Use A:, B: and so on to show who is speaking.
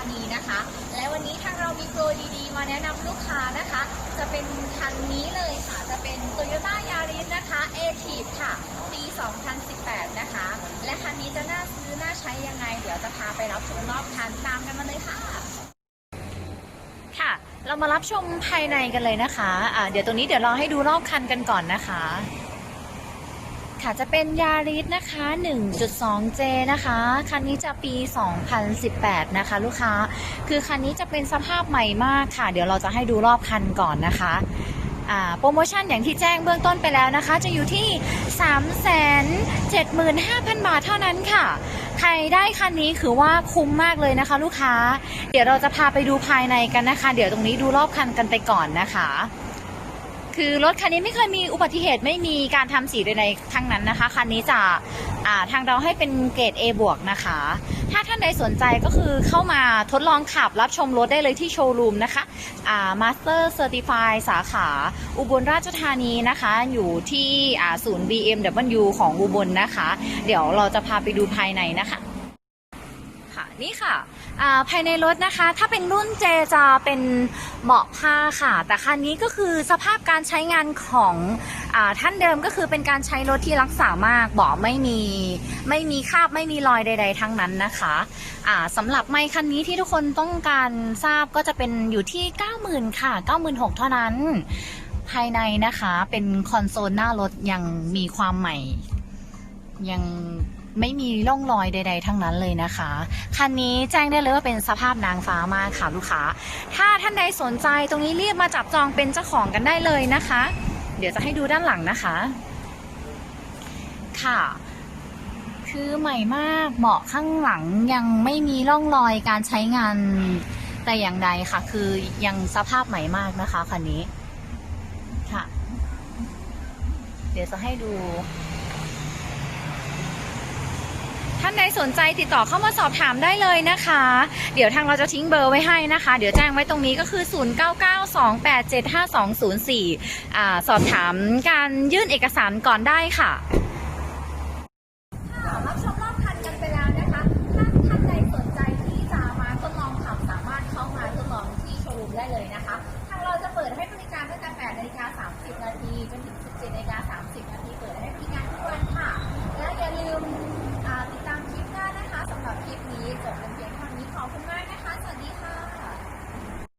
A: านีนะคะ และวันนี้ทางเรามีโปรดีๆ มาแนะนำลูกค้านะคะ จะเป็นคันนี้เลยค่ะ จะเป็น Toyota Yaris นะคะ a t i v ค่ะ ปี 2018 นะคะ และคันนี้จะน่าซื้อน่าใช้ยังไง เดี๋ยวจะพาไปรับชมรอบคันตามกันมาเลยค่ะ ค่ะ เรามารับชมภายในกันเลยนะคะะเดี๋ยวตรงนี้เดี๋ยวรอให้ดูรอบคันกันก่อนนะคะ ค่ะจะเป็นยาริสนะคะ 1.2J นะคะ คันนี้จะปี 2018 นะคะ ลูกค้า คือคันนี้จะเป็นสภาพใหม่มากค่ะ เดี๋ยวเราจะให้ดูรอบคันก่อนนะคะอ่าโปรโมชั่นอย่างที่แจ้งเบื้องต้นไปแล้วนะคะ จะอยู่ที่ 375,000 บาทเท่านั้นค่ะ ใครได้คันนี้คือว่าคุ้มมากเลยนะคะ ลูกค้า เดี๋ยวเราจะพาไปดูภายในกันนะคะ เดี๋ยวตรงนี้ดูรอบคันกันไปก่อนนะคะ คือรถคันนี้ไม่เคยมีอุบัติเหตุไม่มีการทำสีใดๆทั้งนั้นนะคะ คันนี้จะอ่าทางเราให้เป็นเกรด A บวกนะคะ ถ้าท่านใดสนใจก็คือเข้ามาทดลองขับรับชมรถได้เลยที่โชว์รูมนะคะอ่า Master Certified สาขาอุบลราชธานีนะคะ อยู่ที่อ่าศูนย์ BMW ของอุบลนะคะ เดี๋ยวเราจะพาไปดูภายในนะคะ ค่ะนี่ค่ะ ภายในรถนะคะ ถ้าเป็นรุ่นเจจะเป็นเบาะผ้าค่ะ แต่คันนี้ก็คือสภาพการใช้งานของอท่านเดิมก็คือเป็นการใช้รถที่รักษามากเบาะไม่มีไม่มีคราบไม่มีรอยใด ๆ ทั้งนั้นนะคะอ่าสำหรับไมค์คันนี้ที่ทุกคนต้องการทราบก็จะเป็นอยู่ที่ 90,000 ค่ะ 96,000 เท่านั้น ภายในนะคะเป็นคอนโซลหน้ารถยังมีความใหม่ยัง ไม่มีร่องรอยใด ๆ ทั้งนั้นเลยนะคะ คันนี้แจ้งได้เลยว่าเป็นสภาพนางฟ้ามากค่ะลูกค้า ถ้าท่านใดสนใจตรงนี้รีบมาจับจองเป็นเจ้าของกันได้เลยนะคะ เดี๋ยวจะให้ดูด้านหลังนะคะ ค่ะ คือใหม่มากเบาะข้างหลังยังไม่มีร่องรอยการใช้งานแต่อย่างใดค่ะ คือยังสภาพใหม่มากนะคะคันนี้ ค่ะ เดี๋ยวจะให้ดูานใดสนใจติดต่อเข้ามาสอบถามได้เลยนะคะ เดี๋ยวทางเราจะทิ้งเบอร์ไว้ให้นะคะ เดี๋ยวแจ้งไว้ตรงนี้ก็คือ 0992875204อ่าสอบถามการยื่นเอกสารก่อนได้ค่ะรับชมรอบคันกันไปแล้วนะคะถ้าท่าสนใจที่จะมาทดลองขับสามารถเข้ามาทดลองที่โชว์รูมได้เลยนะคะ